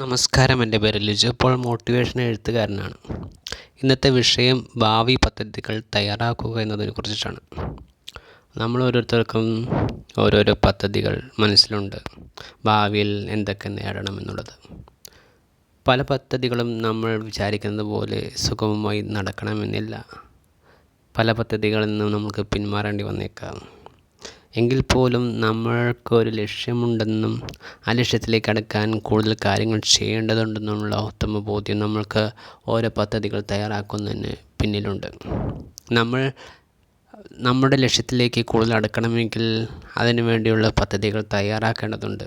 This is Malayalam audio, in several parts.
നമസ്കാരം. എന്റെ പേര് ലിജു. പോൾ മോട്ടിവേഷൻ എഴുത്തുകാരനാണ്. ഇന്നത്തെ വിഷയം ഭാവി പദ്ധതികൾ തയ്യാറാക്കുക എന്നതിനെ കുറിച്ചിട്ടാണ്. നമ്മൾ ഓരോരുത്തർക്കും ഓരോരോ പദ്ധതികൾ മനസ്സിലുണ്ട്. ഭാവിയിൽ എന്തൊക്കെ നേടണം എന്നുള്ളത്. പല പദ്ധതികളും നമ്മൾ വിചാരിക്കുന്നത് പോലെ സുഗമമായി നടക്കണമെന്നില്ല. പല പദ്ധതികളിൽ നിന്നും നമുക്ക് പിന്മാറേണ്ടി വന്നേക്കാം. എങ്കിൽ പോലും നമ്മൾക്കൊരു ലക്ഷ്യമുണ്ടെന്നും ആ ലക്ഷ്യത്തിലേക്ക് അടുക്കാൻ കൂടുതൽ കാര്യങ്ങൾ ചെയ്യേണ്ടതുണ്ടെന്നുള്ള ഉത്തമ ബോധ്യം നമ്മൾക്ക് ഓരോ പദ്ധതികൾ തയ്യാറാക്കുന്നതിന് പിന്നിലുണ്ട്. നമ്മൾ നമ്മുടെ ലക്ഷ്യത്തിലേക്ക് കൂടുതൽ അടുക്കണമെങ്കിൽ അതിനു വേണ്ടിയുള്ള പദ്ധതികൾ തയ്യാറാക്കേണ്ടതുണ്ട്.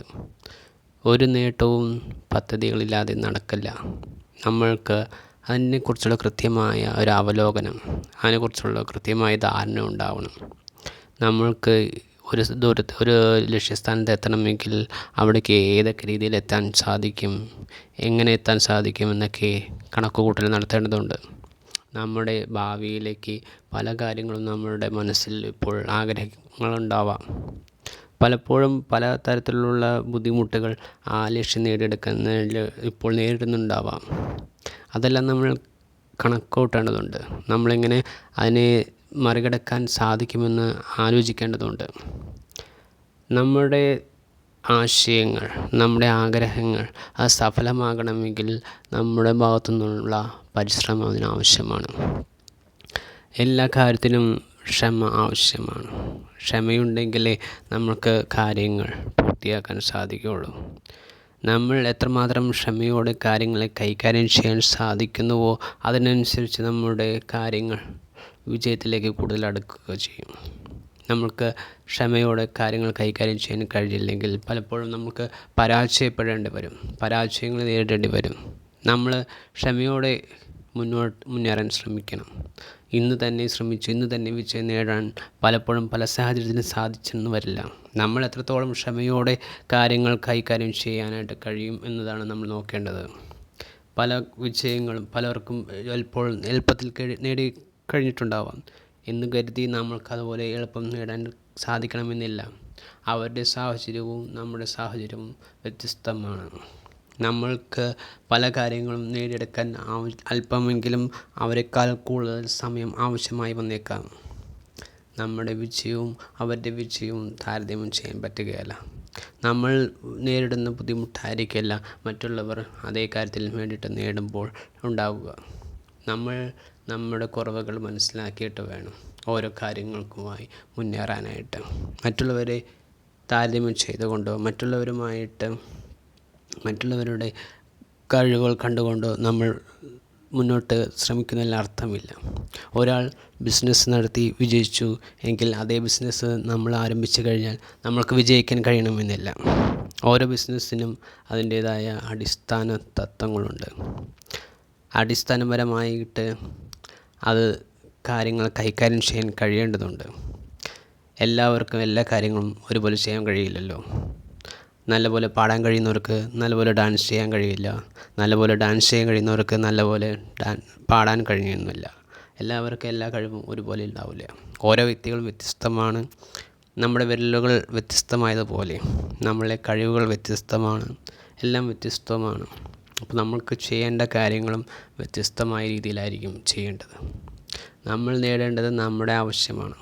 ഒരു നേട്ടവും പദ്ധതികളില്ലാതെ നടക്കില്ല. നമ്മൾക്ക് അതിനെക്കുറിച്ചുള്ള കൃത്യമായ ഒരു അവലോകനം അതിനെക്കുറിച്ചുള്ള കൃത്യമായ ധാരണ ഉണ്ടാവണം. നമ്മൾക്ക് ഒരു ദൂരത്ത് ഒരു ലക്ഷ്യസ്ഥാനത്ത് എത്തണമെങ്കിൽ അവിടേക്ക് ഏതൊക്കെ രീതിയിൽ എത്താൻ സാധിക്കും എങ്ങനെ എത്താൻ സാധിക്കും എന്നൊക്കെ കണക്കുകൂട്ടൽ നടത്തേണ്ടതുണ്ട്. നമ്മുടെ ഭാവിയിലേക്ക് പല കാര്യങ്ങളും നമ്മളുടെ മനസ്സിൽ ഇപ്പോൾ ആഗ്രഹങ്ങളുണ്ടാവാം. പലപ്പോഴും പല തരത്തിലുള്ള ബുദ്ധിമുട്ടുകൾ ആ ലക്ഷ്യം നേടിയെടുക്കുന്നതിൽ ഇപ്പോൾ നേരിടുന്നുണ്ടാവാം. അതെല്ലാം നമ്മൾ കണക്കൂട്ടേണ്ടതുണ്ട് നമ്മളിങ്ങനെ അതിനെ മറികടക്കാൻ സാധിക്കുമെന്ന് ആലോചിക്കേണ്ടതുണ്ട്. നമ്മുടെ ആശയങ്ങൾ നമ്മുടെ ആഗ്രഹങ്ങൾ അത് സഫലമാകണമെങ്കിൽ നമ്മുടെ ഭാഗത്തു നിന്നുള്ള പരിശ്രമം അതിനാവശ്യമാണ്. എല്ലാ കാര്യത്തിനും ക്ഷമ ആവശ്യമാണ്. ക്ഷമയുണ്ടെങ്കിലേ നമുക്ക് കാര്യങ്ങൾ പൂർത്തിയാക്കാൻ സാധിക്കുകയുള്ളൂ. നമ്മൾ എത്രമാത്രം ക്ഷമയോടെ കാര്യങ്ങളെ കൈകാര്യം ചെയ്യാൻ സാധിക്കുന്നുവോ അതിനനുസരിച്ച് നമ്മുടെ കാര്യങ്ങൾ വിജയത്തിലേക്ക് കൂടുതൽ അടുക്കുക ചെയ്യും. നമുക്ക് ക്ഷമയോടെ കാര്യങ്ങൾ കൈകാര്യം ചെയ്യാൻ കഴിയില്ലെങ്കിൽ പലപ്പോഴും നമുക്ക് പരാജയപ്പെടേണ്ടി വരും. പരാജയങ്ങൾ നേരിടേണ്ടി വരും. നമ്മൾ ക്ഷമയോടെ മുന്നോട്ട് മുന്നേറാൻ ശ്രമിക്കണം. ഇന്ന് തന്നെ ശ്രമിച്ചു ഇന്ന് തന്നെ വിജയം നേടാൻ പലപ്പോഴും പല സാഹചര്യത്തിലും സാധിച്ചെന്ന് വരില്ല. നമ്മൾ എത്രത്തോളം ക്ഷമയോടെ കാര്യങ്ങൾ കൈകാര്യം ചെയ്യാനായിട്ട് കഴിയും എന്നതാണ് നമ്മൾ നോക്കേണ്ടത്. പല വിജയങ്ങളും പലർക്കും എളുപ്പോൾ എളുപ്പത്തിൽ നേടി കഴിഞ്ഞിട്ടുണ്ടാവാം. എന്ന് കരുതി നമ്മൾക്ക് അതുപോലെ എളുപ്പം നേടാൻ സാധിക്കണമെന്നില്ല. അവരുടെ സാഹചര്യവും നമ്മുടെ സാഹചര്യവും വ്യത്യസ്തമാണ്. നമ്മൾക്ക് പല കാര്യങ്ങളും നേടിയെടുക്കാൻ അല്പമെങ്കിലും അവരെക്കാൾ കൂടുതൽ സമയം ആവശ്യമായി വന്നേക്കാം. നമ്മുടെ വിജയവും അവരുടെ വിജയവും താരതമ്യം ചെയ്യാൻ പറ്റുകയില്ല. നമ്മൾ നേരിടുന്ന ബുദ്ധിമുട്ടായിരിക്കില്ല മറ്റുള്ളവർ അതേ കാര്യത്തിൽ വേണ്ടിയിട്ട് നേടുമ്പോൾ ഉണ്ടാവുക. നമ്മൾ നമ്മുടെ കുറവുകൾ മനസ്സിലാക്കിയിട്ട് വേണം ഓരോ കാര്യങ്ങൾക്കുമായി മുന്നേറാനായിട്ട്. മറ്റുള്ളവരെ താരതമ്യം ചെയ്തുകൊണ്ടോ മറ്റുള്ളവരുമായിട്ട് മറ്റുള്ളവരുടെ കഴിവുകൾ കണ്ടുകൊണ്ടോ നമ്മൾ മുന്നോട്ട് ശ്രമിക്കുന്നതിൽ അർത്ഥമില്ല. ഒരാൾ ബിസിനസ് നടത്തി വിജയിച്ചു എങ്കിൽ അതേ ബിസിനസ് നമ്മൾ ആരംഭിച്ചു കഴിഞ്ഞാൽ നമ്മൾക്ക് വിജയിക്കാൻ കഴിയണമെന്നില്ല. ഓരോ ബിസിനസ്സിനും അതിന്റേതായ അടിസ്ഥാന തത്വങ്ങളുണ്ട്. അടിസ്ഥാനപരമായിട്ട് അത് കാര്യങ്ങൾ കൈകാര്യം ചെയ്യാൻ കഴിയേണ്ടതുണ്ട്. എല്ലാവർക്കും എല്ലാ കാര്യങ്ങളും ഒരുപോലെ ചെയ്യാൻ കഴിയില്ലല്ലോ. നല്ലപോലെ പാടാൻ കഴിയുന്നവർക്ക് നല്ലപോലെ ഡാൻസ് ചെയ്യാൻ കഴിയില്ല. നല്ലപോലെ ഡാൻസ് ചെയ്യാൻ കഴിയുന്നവർക്ക് നല്ലപോലെ ഡാൻ പാടാൻ കഴിയുന്നില്ല. എല്ലാവർക്കും എല്ലാ കഴിവും ഒരുപോലെ ഉണ്ടാവില്ല. ഓരോ വ്യക്തികളും വ്യത്യസ്തമാണ്. നമ്മുടെ വിരലുകൾ വ്യത്യസ്തമായതുപോലെ. നമ്മളെ കഴിവുകൾ വ്യത്യസ്തമാണ്. എല്ലാം വ്യത്യസ്തമാണ്. അപ്പോൾ നമ്മൾക്ക് ചെയ്യേണ്ട കാര്യങ്ങളും വ്യത്യസ്തമായ രീതിയിലായിരിക്കും ചെയ്യേണ്ടത്. നമ്മൾ നേടേണ്ടത് നമ്മുടെ ആവശ്യമാണ്.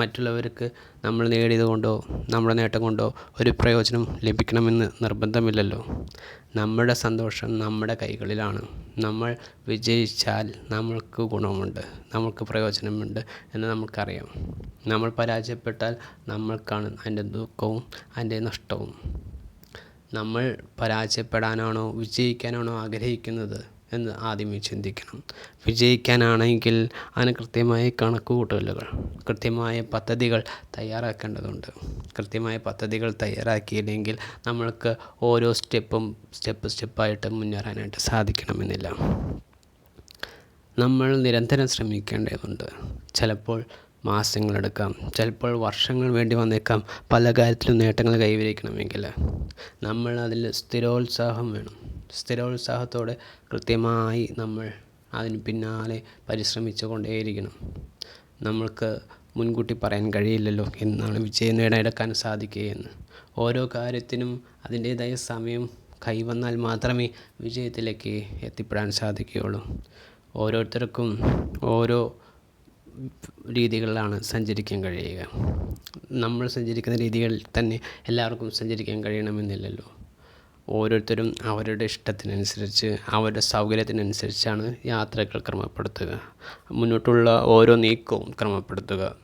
മറ്റുള്ളവർക്ക് നമ്മൾ നേടിയത് കൊണ്ടോ നമ്മുടെ നേട്ടം കൊണ്ടോ ഒരു പ്രയോജനം ലഭിക്കണമെന്ന് നിർബന്ധമില്ലല്ലോ. നമ്മുടെ സന്തോഷം നമ്മുടെ കൈകളിലാണ്. നമ്മൾ വിജയിച്ചാൽ നമ്മൾക്ക് ഗുണമുണ്ട് നമ്മൾക്ക് പ്രയോജനമുണ്ട് എന്ന് നമുക്കറിയാം നമ്മൾ പരാജയപ്പെട്ടാൽ നമ്മൾക്കാണ് അതിന്റെ ദുഃഖവും അതിന്റെ നഷ്ടവും. നമ്മൾ പരാജയപ്പെടാനാണോ വിജയിക്കാനാണോ ആഗ്രഹിക്കുന്നത് എന്ന് ആദ്യമേ ചിന്തിക്കണം. വിജയിക്കാനാണെങ്കിൽ അതിന് കൃത്യമായ കണക്കുകൂട്ടലുകൾ കൃത്യമായ പദ്ധതികൾ തയ്യാറാക്കേണ്ടതുണ്ട്. കൃത്യമായ പദ്ധതികൾ തയ്യാറാക്കിയില്ലെങ്കിൽ നമ്മൾക്ക് ഓരോ സ്റ്റെപ്പും സ്റ്റെപ്പ് സ്റ്റെപ്പായിട്ട് മുന്നേറാനായിട്ട് സാധിക്കണമെന്നില്ല. നമ്മൾ നിരന്തരം ശ്രമിക്കേണ്ടതുണ്ട്. ചിലപ്പോൾ മാസങ്ങളെടുക്കാം. ചിലപ്പോൾ വർഷങ്ങൾ വേണ്ടി വന്നേക്കാം. പല കാര്യത്തിലും നേട്ടങ്ങൾ കൈവരിക്കണമെങ്കിൽ നമ്മൾ അതിൽ സ്ഥിരോത്സാഹം വേണം. സ്ഥിരോത്സാഹത്തോടെ കൃത്യമായി നമ്മൾ അതിന് പിന്നാലെ പരിശ്രമിച്ചു കൊണ്ടേയിരിക്കണം നമ്മൾക്ക് മുൻകൂട്ടി പറയാൻ കഴിയില്ലല്ലോ എന്നാണ് വിജയം നേടിയെടുക്കാൻ സാധിക്കുകയെന്ന്. ഓരോ കാര്യത്തിനും അതിന്റേതായ സമയം കൈവന്നാൽ മാത്രമേ വിജയത്തിലേക്ക് എത്തിപ്പെടാൻ സാധിക്കുകയുള്ളൂ. ഓരോരുത്തർക്കും ഓരോ രീതികളിലാണ് സഞ്ചരിക്കാൻ കഴിയുക. നമ്മൾ സഞ്ചരിക്കുന്ന രീതികളിൽ തന്നെ എല്ലാവർക്കും സഞ്ചരിക്കാൻ കഴിയണമെന്നില്ലല്ലോ. ഓരോരുത്തരും അവരുടെ ഇഷ്ടത്തിനനുസരിച്ച് അവരുടെ സൗകര്യത്തിനനുസരിച്ചാണ് യാത്രകൾ ക്രമപ്പെടുത്തുക. മുന്നോട്ടുള്ള ഓരോ നീക്കവും ക്രമപ്പെടുത്തുക.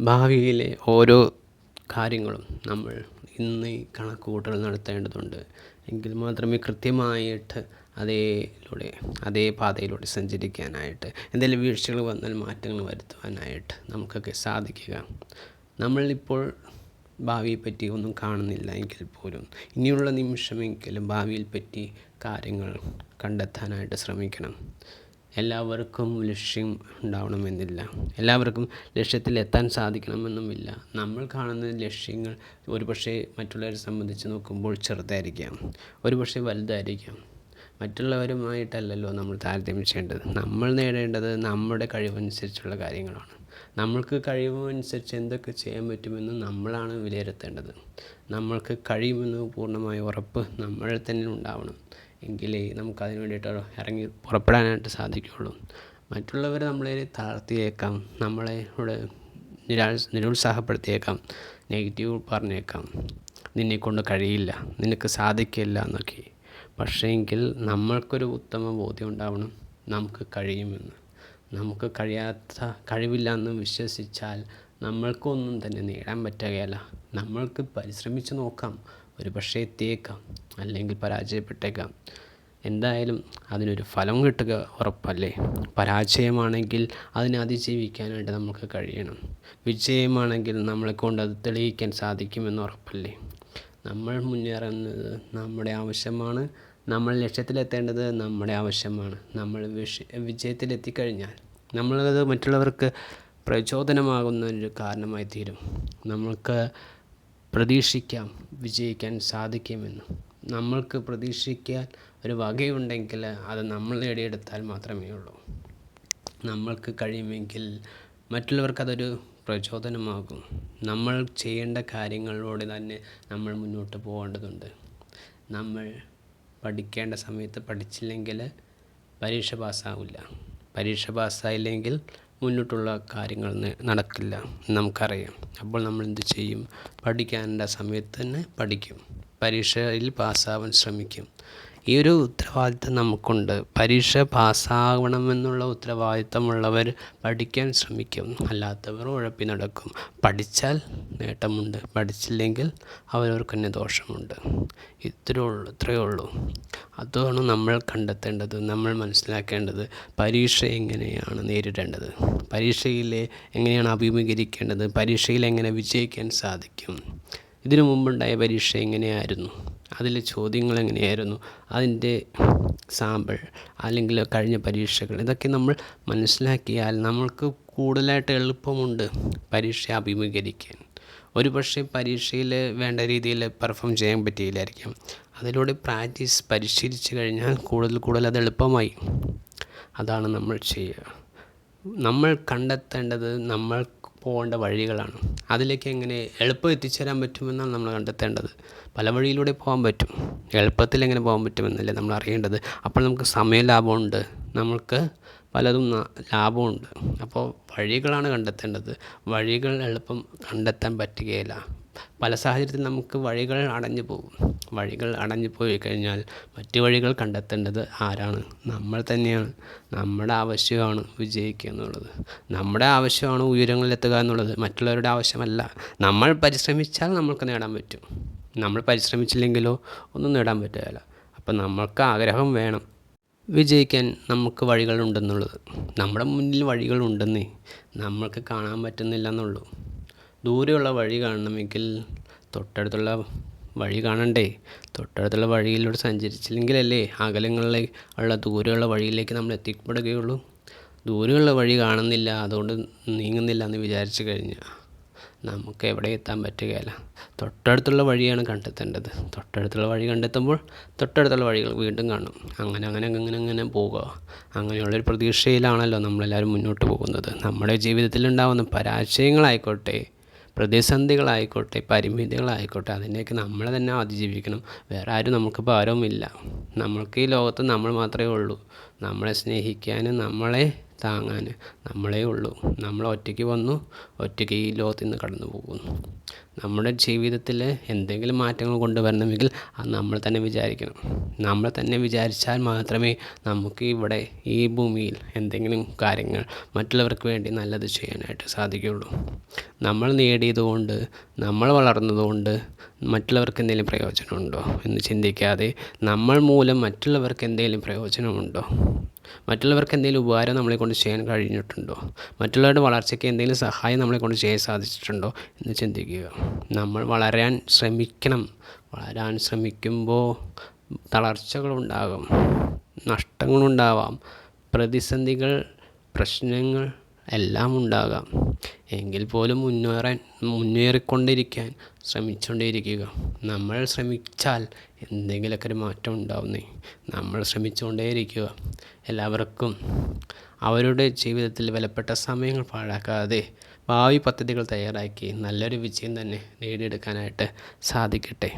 ഭാവിയിലെ ഓരോ കാര്യങ്ങളും നമ്മൾ ഇന്ന് കണക്കുകൂട്ടൽ നടത്തേണ്ടതുണ്ട്. എങ്കിൽ മാത്രമേ കൃത്യമായിട്ട് അതേലൂടെ അതേ പാതയിലൂടെ സഞ്ചരിക്കാനായിട്ട് എന്തെങ്കിലും വീഴ്ചകൾ വന്നാൽ മാറ്റങ്ങൾ വരുത്തുവാനായിട്ട് നമുക്കൊക്കെ സാധിക്കുക. നമ്മളിപ്പോൾ ഭാവിയെപ്പറ്റി ഒന്നും കാണുന്നില്ല എങ്കിൽ പോലും ഇനിയുള്ള നിമിഷമെങ്കിലും ഭാവിയിൽ പറ്റി കാര്യങ്ങൾ കണ്ടെത്താനായിട്ട് ശ്രമിക്കണം. എല്ലാവർക്കും ലക്ഷ്യം ഉണ്ടാവണമെന്നില്ല. എല്ലാവർക്കും ലക്ഷ്യത്തിൽ എത്താൻ സാധിക്കണമെന്നുമില്ല. നമ്മൾ കാണുന്ന ലക്ഷ്യങ്ങൾ ഒരുപക്ഷെ മറ്റുള്ളവരെ സംബന്ധിച്ച് നോക്കുമ്പോൾ ചെറുതായിരിക്കാം ഒരുപക്ഷെ വലുതായിരിക്കാം. മറ്റുള്ളവരുമായിട്ടല്ലല്ലോ നമ്മൾ താരതമ്യം ചെയ്യേണ്ടത് നമ്മൾ നേടേണ്ടത് നമ്മുടെ കഴിവനുസരിച്ചുള്ള കാര്യങ്ങളാണ്. നമ്മൾക്ക് കഴിവനുസരിച്ച് എന്തൊക്കെ ചെയ്യാൻ പറ്റുമെന്ന് നമ്മളാണ് വിലയിരുത്തേണ്ടത്. നമ്മൾക്ക് കഴിയുമെന്ന് പൂർണമായ ഉറപ്പ് നമ്മളിൽ തന്നെ ഉണ്ടാവണം. എങ്കിലേ നമുക്ക് അതിന് വേണ്ടിയിട്ട് ഇറങ്ങി പുറപ്പെടാനായിട്ട് സാധിക്കുകയുള്ളൂ. മറ്റുള്ളവർ നമ്മളെ തളർത്തിയേക്കാം നമ്മളെ ഇവിടെ നിരാ നിരുത്സാഹപ്പെടുത്തിയേക്കാം. നെഗറ്റീവ് പറഞ്ഞേക്കാം. നിന്നെക്കൊണ്ട് കഴിയില്ല. നിനക്ക് സാധിക്കില്ല എന്നൊക്കെ പക്ഷേ എങ്കിൽ നമ്മൾക്കൊരു ഉത്തമ ബോധ്യം ഉണ്ടാവണം നമുക്ക് കഴിയുമെന്ന്. നമുക്ക് കഴിയാത്ത കഴിവില്ല എന്ന് വിശ്വസിച്ചാൽ നമ്മൾക്കൊന്നും തന്നെ നേടാൻ പറ്റുകയില്ല. നമ്മൾക്ക് പരിശ്രമിച്ച് നോക്കാം ഒരു പക്ഷേ എത്തിയേക്കാം അല്ലെങ്കിൽ പരാജയപ്പെട്ടേക്കാം. എന്തായാലും അതിനൊരു ഫലം കിട്ടുക ഉറപ്പല്ലേ? പരാജയമാണെങ്കിൽ അതിനെ അതിജീവിക്കാനായിട്ട് നമുക്ക് കഴിയണം. വിജയമാണെങ്കിൽ നമ്മളെ കൊണ്ട് അത് തെളിയിക്കാൻ സാധിക്കുമെന്ന് ഉറപ്പല്ലേ? നമ്മൾ മുന്നേറുന്നത് നമ്മുടെ ആവശ്യമാണ് നമ്മൾ ലക്ഷ്യത്തിലെത്തേണ്ടത് നമ്മുടെ ആവശ്യമാണ്. നമ്മൾ വിഷ വിജയത്തിലെത്തിക്കഴിഞ്ഞാൽ നമ്മളത് മറ്റുള്ളവർക്ക് പ്രചോദനമാകുന്ന ഒരു കാരണമായി തീരും നമ്മൾക്ക് പ്രതീക്ഷിക്കാം വിജയിക്കാൻ സാധിക്കുമെന്ന്. നമ്മൾക്ക് പ്രതീക്ഷിക്കാൻ ഒരു വകയുണ്ടെങ്കിൽ അത് നമ്മൾ നേടിയെടുത്താൽ മാത്രമേ ഉള്ളൂ. നമ്മൾക്ക് കഴിയുമെങ്കിൽ മറ്റുള്ളവർക്കതൊരു പ്രചോദനമാകും. നമ്മൾ ചെയ്യേണ്ട കാര്യങ്ങളിലൂടെ തന്നെ നമ്മൾ മുന്നോട്ട് പോകേണ്ടതുണ്ട്. നമ്മൾ പഠിക്കേണ്ട സമയത്ത് പഠിച്ചില്ലെങ്കിൽ പരീക്ഷ പാസ്സാവില്ല. പരീക്ഷ പാസ്സായില്ലെങ്കിൽ മുന്നോട്ടുള്ള കാര്യങ്ങൾ നടക്കില്ല നമുക്കറിയാം. അപ്പോൾ നമ്മൾ എന്ത് ചെയ്യും? പഠിക്കേണ്ട സമയത്ത് തന്നെ പഠിക്കും. പരീക്ഷയിൽ പാസ്സാവാൻ ശ്രമിക്കും. ഈ ഒരു ഉത്തരവാദിത്തം നമുക്കുണ്ട്. പരീക്ഷ പാസ്സാവണമെന്നുള്ള ഉത്തരവാദിത്തമുള്ളവർ പഠിക്കാൻ ശ്രമിക്കും. അല്ലാത്തവർ ഉഴപ്പി നടക്കും. പഠിച്ചാൽ നേട്ടമുണ്ട്. പഠിച്ചില്ലെങ്കിൽ അവരവർക്ക് തന്നെ ദോഷമുണ്ട്. ഇത്രയേ ഉള്ളൂ ഇത്രയേ ഉള്ളൂ. അതാണ് നമ്മൾ കണ്ടെത്തേണ്ടത്. നമ്മൾ മനസ്സിലാക്കേണ്ടത് പരീക്ഷ എങ്ങനെയാണ് നേരിടേണ്ടത്. പരീക്ഷയിലെ എങ്ങനെയാണ് അഭിമുഖീകരിക്കേണ്ടത്? പരീക്ഷയിൽ എങ്ങനെ വിജയിക്കാൻ സാധിക്കും? ഇതിനു മുമ്പുണ്ടായ പരീക്ഷ എങ്ങനെയായിരുന്നു? അതിലെ ചോദ്യങ്ങൾ എങ്ങനെയായിരുന്നു? അതിന്റെ സാമ്പിൾ അല്ലെങ്കിൽ കഴിഞ്ഞ പരീക്ഷകൾ ഇതൊക്കെ നമ്മൾ മനസ്സിലാക്കിയാൽ നമ്മൾക്ക് കൂടുതലായിട്ട് എളുപ്പമുണ്ട് പരീക്ഷ അഭിമുഖീകരിക്കാൻ. ഒരു പക്ഷേ പരീക്ഷയിൽ വേണ്ട രീതിയിൽ പെർഫോം ചെയ്യാൻ പറ്റിയില്ലായിരിക്കാം. അതിലൂടെ പ്രാക്ടീസ് പരിശീലിച്ച് കഴിഞ്ഞാൽ കൂടുതൽ കൂടുതൽ അത് എളുപ്പമായി. അതാണ് നമ്മൾ ചെയ്യുക നമ്മൾ കണ്ടെത്തേണ്ടത് നമ്മൾ പോകേണ്ട വഴികളാണ്. അതിലേക്ക് എങ്ങനെ എളുപ്പം എത്തിച്ചേരാൻ പറ്റുമെന്നാണ് നമ്മൾ കണ്ടെത്തേണ്ടത്. പല വഴിയിലൂടെ പോകാൻ പറ്റും. എളുപ്പത്തിൽ എങ്ങനെ പോകാൻ പറ്റുമെന്നല്ലേ നമ്മൾ അറിയേണ്ടത്. അപ്പോൾ നമുക്ക് സമയ ലാഭമുണ്ട്. നമുക്ക് പലതും ലാഭമുണ്ട്. അപ്പോൾ വഴികളാണ് കണ്ടെത്തേണ്ടത്. വഴികൾ എളുപ്പം കണ്ടെത്താൻ പറ്റുകയില്ല. പല സാഹചര്യത്തിൽ നമുക്ക് വഴികൾ അടഞ്ഞു പോകും. വഴികൾ അടഞ്ഞു പോയി കഴിഞ്ഞാൽ മറ്റു വഴികൾ കണ്ടെത്തേണ്ടത് ആരാണ്? നമ്മൾ തന്നെയാണ്. നമ്മുടെ ആവശ്യമാണ് വിജയിക്കുക എന്നുള്ളത്. നമ്മുടെ ആവശ്യമാണ് ഉയരങ്ങളിലെത്തുക എന്നുള്ളത് മറ്റുള്ളവരുടെ ആവശ്യമല്ല. നമ്മൾ പരിശ്രമിച്ചാൽ നമുക്ക് നേടാൻ പറ്റും. നമ്മൾ പരിശ്രമിച്ചില്ലെങ്കിലോ ഒന്നും നേടാൻ പറ്റുകയില്ല. അപ്പം നമ്മൾക്ക് ആഗ്രഹം വേണം വിജയിക്കാൻ നമുക്ക് വഴികളുണ്ടെന്നുള്ളത്. നമ്മുടെ മുന്നിൽ വഴികളുണ്ടെന്നേ നമ്മൾക്ക് കാണാൻ പറ്റുന്നില്ല എന്നുള്ളൂ. ദൂരെയുള്ള വഴി കാണണമെങ്കിൽ തൊട്ടടുത്തുള്ള വഴി കാണണ്ടേ? തൊട്ടടുത്തുള്ള വഴിയിലൂടെ സഞ്ചരിച്ചില്ലെങ്കിലല്ലേ അകലങ്ങളിലെ ഉള്ള ദൂരെയുള്ള വഴിയിലേക്ക് നമ്മൾ എത്തിപ്പെടുകയുള്ളൂ? ദൂരെയുള്ള വഴി കാണുന്നില്ല അതുകൊണ്ട് നീങ്ങുന്നില്ല എന്ന് വിചാരിച്ചു കഴിഞ്ഞാൽ നമുക്ക് എവിടെ എത്താൻ പറ്റുകയില്ല. തൊട്ടടുത്തുള്ള വഴിയാണ് കണ്ടെത്തേണ്ടത്. തൊട്ടടുത്തുള്ള വഴി കണ്ടെത്തുമ്പോൾ തൊട്ടടുത്തുള്ള വഴികൾ വീണ്ടും കാണും. അങ്ങനെ അങ്ങനെ അങ്ങനെ അങ്ങനെ പോകുക അങ്ങനെയുള്ളൊരു പ്രതീക്ഷയിലാണല്ലോ നമ്മളെല്ലാവരും മുന്നോട്ട് പോകുന്നത്. നമ്മുടെ ജീവിതത്തിലുണ്ടാകുന്ന പരാജയങ്ങളായിക്കോട്ടെ പ്രതിസന്ധികളായിക്കോട്ടെ പരിമിതികളായിക്കോട്ടെ അതിനെയൊക്കെ നമ്മൾ തന്നെ അതിജീവിക്കണം. വേറെ ആരും നമുക്ക് ഭാരവുമില്ല. നമ്മൾക്ക് ഈ ലോകത്ത് നമ്മൾ മാത്രമേ ഉള്ളൂ. നമ്മളെ സ്നേഹിക്കാനും നമ്മളെ താങ്ങാൻ നമ്മളേ ഉള്ളൂ. നമ്മൾ ഒറ്റയ്ക്ക് വന്നു ഒറ്റയ്ക്ക് ഈ ലോകത്ത് നിന്ന് കടന്നു പോകുന്നു നമ്മുടെ ജീവിതത്തിൽ എന്തെങ്കിലും മാറ്റങ്ങൾ കൊണ്ടുവരണമെങ്കിൽ അത് നമ്മൾ തന്നെ വിചാരിക്കണം. നമ്മൾ തന്നെ വിചാരിച്ചാൽ മാത്രമേ നമുക്ക് ഇവിടെ ഈ ഭൂമിയിൽ എന്തെങ്കിലും കാര്യങ്ങൾ മറ്റുള്ളവർക്ക് വേണ്ടി നല്ലത് ചെയ്യാനായിട്ട് സാധിക്കുകയുള്ളൂ. നമ്മൾ നേടിയതുകൊണ്ട് നമ്മൾ വളർന്നതുകൊണ്ട് മറ്റുള്ളവർക്ക് എന്തെങ്കിലും പ്രയോജനമുണ്ടോ എന്ന് ചിന്തിക്കാതെ നമ്മൾ മൂലം മറ്റുള്ളവർക്ക് എന്തെങ്കിലും പ്രയോജനമുണ്ടോ? മറ്റുള്ളവർക്ക് എന്തെങ്കിലും ഉപകാരം നമ്മളെ കൊണ്ട് ചെയ്യാൻ കഴിഞ്ഞിട്ടുണ്ടോ? മറ്റുള്ളവരുടെ വളർച്ചയ്ക്ക് എന്തെങ്കിലും സഹായം നമ്മളെ കൊണ്ട് ചെയ്യാൻ സാധിച്ചിട്ടുണ്ടോ എന്ന് ചിന്തിക്കുക. നമ്മൾ വളരാൻ ശ്രമിക്കണം. വളരാൻ ശ്രമിക്കുമ്പോൾ തളർച്ചകളുണ്ടാകും. നഷ്ടങ്ങളുണ്ടാവാം. പ്രതിസന്ധികൾ പ്രശ്നങ്ങൾ എല്ലാം ഉണ്ടാകാം. എങ്കിൽ പോലും മുന്നേറാൻ മുന്നേറിക്കൊണ്ടിരിക്കാൻ ശ്രമിച്ചുകൊണ്ടേയിരിക്കുക. നമ്മൾ ശ്രമിച്ചാൽ എന്തെങ്കിലുമൊക്കെ ഒരു മാറ്റം ഉണ്ടാവുന്നേ. നമ്മൾ ശ്രമിച്ചുകൊണ്ടേയിരിക്കുക. എല്ലാവർക്കും അവരുടെ ജീവിതത്തിൽ വിലപ്പെട്ട സമയങ്ങൾ പാഴാക്കാതെ ഭാവി പദ്ധതികൾ തയ്യാറാക്കി നല്ലൊരു വിജയം തന്നെ നേടിയെടുക്കാനായിട്ട് സാധിക്കട്ടെ.